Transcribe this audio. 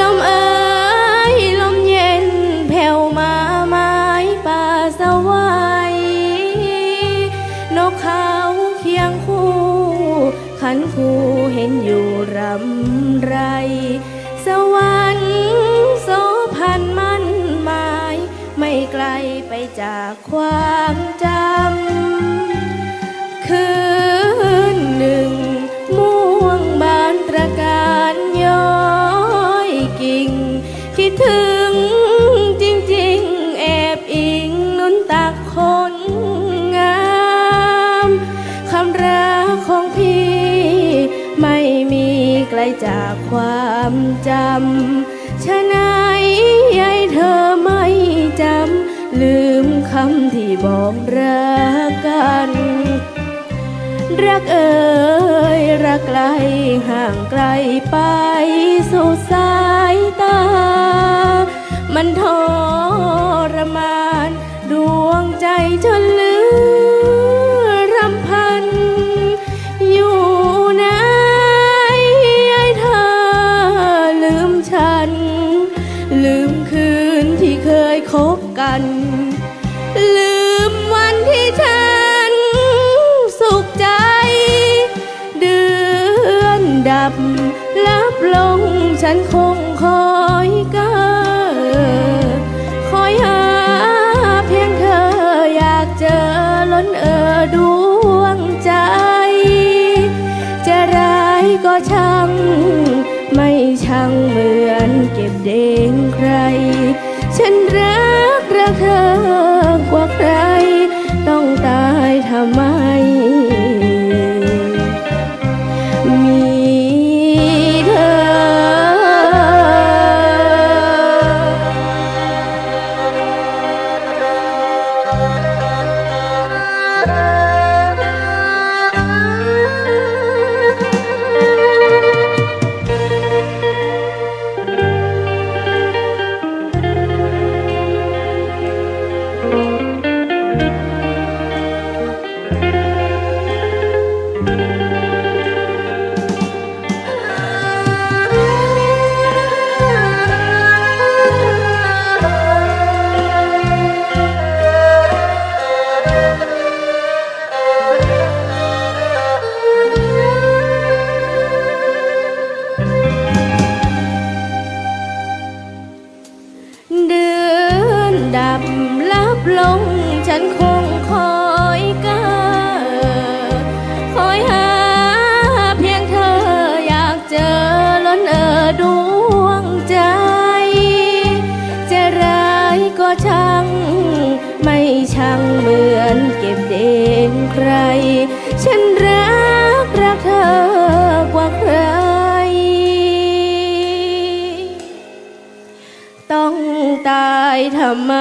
ลมเอ๋ยลมเย็นแผ่วมาไม้ป่าสวายนกเขาเคียงคู่ขันคู่เห็นอยู่รำไร สวรรค์โสพันมั่นหมาย ไม่ไกลไปจากความจำ จากความจำ ชะไหนยายเธอไม่จำ ลืมคำที่บอกรักกัน รักเอ่ยรักไกลห่างไกลไปสู่สายตา มันทอ ลืมวันที่ฉันสุขใจ เดือนดับลับลงฉันคงคอยเกอคอยหาเพียงเธออยากเจอล้นเออดวงใจ จะร้ายก็ช่างไม่ช่างเหมือนเก็บเด้งใคร ฉันรัก รักเธอกว่าใคร ต้องตายทำไม งฉันคงคอยเกอคอยหาเพียงเธออยากเจอล้นเออดวงใจ จะร้ายก็ช่าง ไม่ช่างเหมือนเก็บเด้งใคร ฉัน ตายทำไม